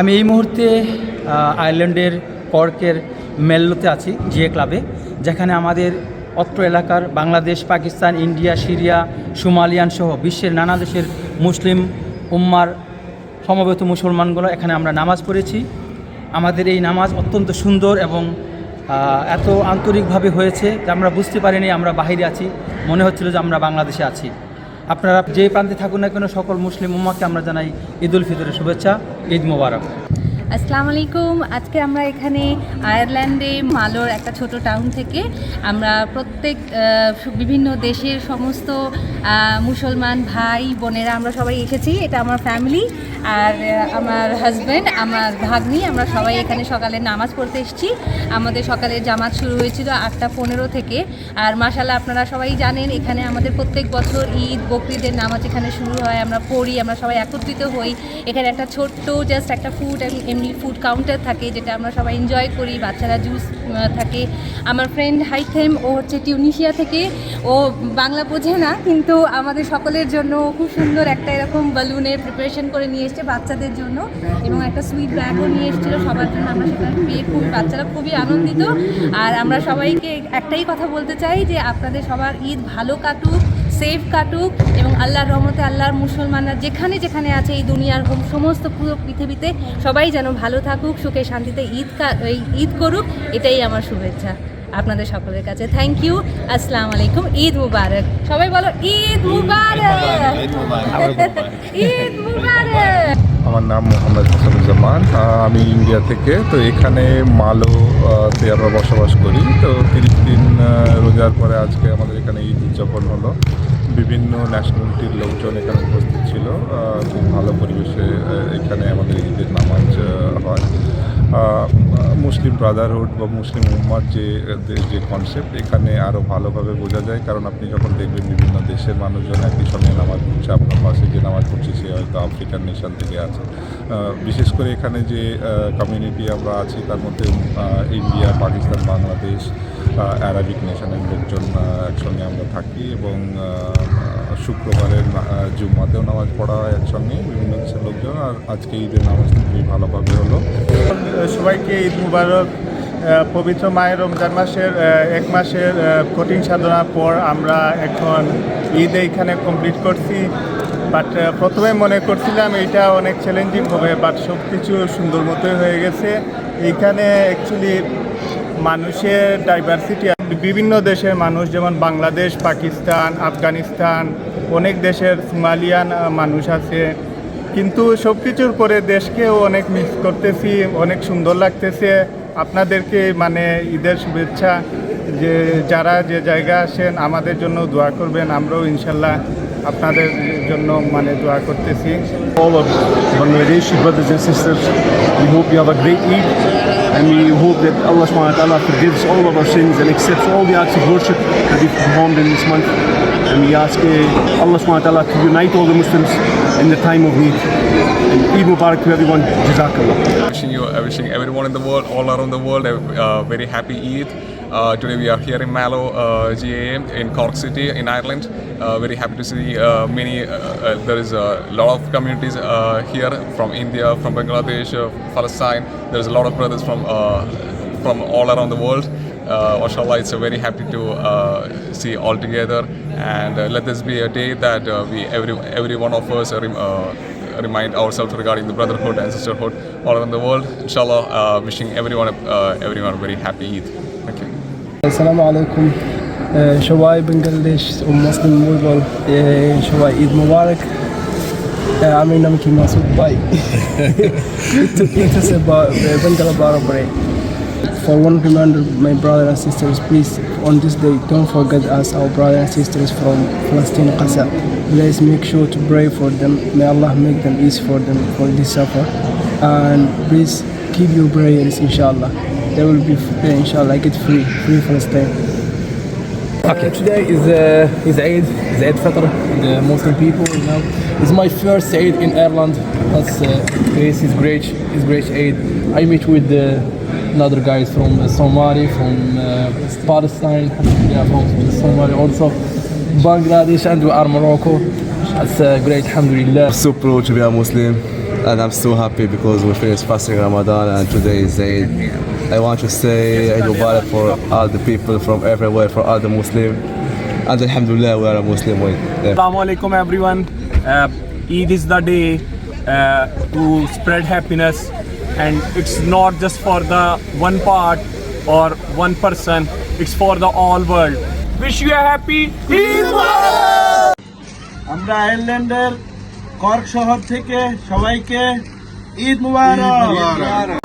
আমি এই মুহূর্তে আয়ারল্যান্ডের কর্কের মেল্লোতে আছি জিএ ক্লাবে, যেখানে আমাদের অত্র এলাকার Bangladesh, Pakistan, India, Syria, Somalian সহ বিশ্বের নানা দেশের মুসলিম উম্মার সমবেত মুসলমানগুলো এখানে আমরা নামাজ পড়েছি। আমাদের এই নামাজ অত্যন্ত সুন্দর এবং এত আন্তরিকভাবে হয়েছে যে আমরা বুঝতে পারিনি আমরা বাহিরে আছি। মনে হচ্ছিল যে আমরা বাংলাদেশে আছি। আপনারা যে প্রান্তে থাকুন না কেন, সকল মুসলিম উম্মাকে আমরা জানাই ঈদ উল ফিতরের শুভেচ্ছা, ঈদ মোবারক। আসসালামু আলাইকুম। আজকে আমরা এখানে আয়ারল্যান্ডে মালোর একটা ছোট টাউন থেকে আমরা প্রত্যেক বিভিন্ন দেশের সমস্ত মুসলমান ভাই বোনেরা আমরা সবাই এসেছি। এটা আমার ফ্যামিলি আর আমার হাজব্যান্ড আমার ভাগ্নি। আমরা সবাই এখানে সকালে নামাজ পড়তে এসেছি। আমাদের সকালে জামাত শুরু হয়েছিল আটটা পনেরো থেকে। আর মাসাল্লাহ আপনারা সবাই জানেন, এখানে আমাদের প্রত্যেক বছর ঈদ, বকরিদের নামাজ এখানে শুরু হয়। আমরা পড়ি, আমরা সবাই একত্রিত হই। এখানে একটা ছোট্ট জাস্ট একটা ফুড এমনি ফুড কাউন্টার থাকে, যেটা আমরা সবাই এনজয় করি, বাচ্চারা জুস থাকে। আমার ফ্রেন্ড হাইথেম ও হচ্ছে টিউনিশিয়া থেকে। ও বাংলা বোঝে না, কিন্তু আমাদের সকলের জন্য খুব সুন্দর একটা এরকম বালুনের প্রিপারেশন করে নিয়ে এসছে বাচ্চাদের জন্য। এবং একটা সুইট ব্যাগও নিয়ে এসেছিল, সবার জন্য আমরা সেখানে পেয়ে খুব, বাচ্চারা খুবই আনন্দিত। আর আমরা সবাইকে একটাই কথা বলতে চাই যে, আপনাদের সবার ঈদ ভালো কাটুক সেফ কাটুক এবং আল্লাহর রহমতে আল্লাহর মুসলমানরা যেখানে যেখানে আছে এই দুনিয়ার হোম- সমস্ত পুরো পৃথিবীতে সবাই যেন ভালো থাকুক সুখে শান্তিতে ঈদ কা- এই ঈদ করুক এটাই আমার শুভেচ্ছা আপনাদের সকলের কাছে। থ্যাংক ইউ আসসালাম আলাইকুম। ঈদ মুবারক। সবাই বলো ঈদ মুবারক! ঈদ মুবারক আমার নাম মোহাম্মদ হাসানুজ্জামান। আমি ইন্ডিয়া থেকে। তো এখানে মালো তে আমরা বসবাস করি। তো তিরিশ দিন রোজার পরে আজকে আমাদের এখানে ঈদ উদযাপন হলো। বিভিন্ন ন্যাশনালিটির লোকজন এখানে উপস্থিত ছিল। খুব ভালো পরিবেশে এখানে আমাদের ঈদের নামাজ হয়। মুসলিম ব্রাদারহুড বা মুসলিম উম্মার যে যে কনসেপ্ট এখানে আরও ভালোভাবে বোঝা যায়। কারণ আপনি যখন দেখবেন বিভিন্ন দেশের মানুষজন একই সঙ্গে নামাজ পড়ছে আপনার পাশে যে নামাজ পড়ছে, সে হয়তো আফ্রিকান নেশান থেকে আছে। বিশেষ করে এখানে যে কমিউনিটি আমরা আছি, তার মধ্যে ইন্ডিয়া পাকিস্তান বাংলাদেশ অ্যারাবিক নেশনের লোকজন একসঙ্গে আমরা থাকি এবং শুক্রবারের জুম্মাতেও নামাজ পড়া হয় একসঙ্গে, বিভিন্ন দেশের লোকজন, আর আজকে ঈদের নামাজটা খুবই ভালোভাবে হলো। সবাইকে ঈদ মুবারক। পবিত্র মায়ের রমজান মাসের এক মাসের কঠিন সাধনার পর আমরা এখন ঈদ এইখানে কমপ্লিট করছি। বাট প্রথমে মনে করছিলাম এটা অনেক চ্যালেঞ্জিং হবে বাট সব কিছু সুন্দর মতোই হয়ে গেছে। এইখানে অ্যাকচুয়ালি মানুষের ডাইভার্সিটি বিভিন্ন দেশের মানুষ, যেমন বাংলাদেশ, পাকিস্তান, আফগানিস্তান, অনেক দেশের সোমালিয়ান মানুষ আছে। কিন্তু সব কিছুর পরে দেশকেও অনেক মিস করতেছি, অনেক সুন্দর লাগতেছে। আপনাদেরকে মানে ঈদের শুভেচ্ছা, যে যারা যে জায়গা আসেন, আমাদের জন্য দোয়া করবেন। আমরাও ইনশাল্লাহ আপনাদের জন্য মানে দোয়া করতেছি। A great Eid. And we hope that Allah subhanahu wa ta'ala forgives all of our sins and accepts all the acts of worship that we've performed in this month. And we ask uh, Allah subhanahu wa ta'ala to unite all the Muslims in the time of need. And Eid Mubarak to everyone. Jazakallah. wishing you, wishing everyone in the world, all around the world, a uh, very happy Eid. Uh, today we are here in Mallow, uh, in Cork City, in Ireland. Uh, very happy to see uh, many. Uh, uh, there is a lot of communities uh, here from India, from Bangladesh, uh, Palestine. There's a lot of brothers from uh, from all around the world. Uh, mashallah, it's a very happy to uh, see all together, and uh, let this be a day that uh, we every every one of us. Uh, rem- uh, remind ourselves regarding the brotherhood and sisterhood all around the world. Inshallah, uh, wishing everyone uh, everyone a very happy Eid. Thank you. السلام عليكم شباب بنجلديش ومسلم مولبل شباب عيد مبارك عاملين نمكي مسعود باي بنجل باربري For one reminder, my brothers and sisters, please, on this day, don't forget us, our brothers and sisters from Palestine, Gaza. Please make sure to pray for them. May Allah make them easy for them for this supper. And please keep your prayers, inshallah. They will be, uh, inshallah, get free, free Palestine. Okay. today is uh, is Eid, is Eid Fitr, the Muslim people. You know, it's my first Eid in Ireland. That's uh, this is great. It's great Eid. I meet with uh, another guys from uh, Somalia, from uh, Palestine, yeah, from Somalia also, Bangladesh, and we are Morocco. That's uh, great. Alhamdulillah. so proud to be a Muslim. and I'm so happy because we finished fasting Ramadan and today is Eid. I want to say Eid Mubarak for all the people from everywhere, for all the Muslims. And Alhamdulillah, we are a Muslim. with them. Assalamu alaikum everyone. Uh, Eid is the day uh, to spread happiness and it's not just for the one part or one person, it's for the all world. Wish you a happy Eid Mubarak! আমরা আয়ারল্যান্ডের cork শহর থেকে সবাইকে ঈদ মুবারক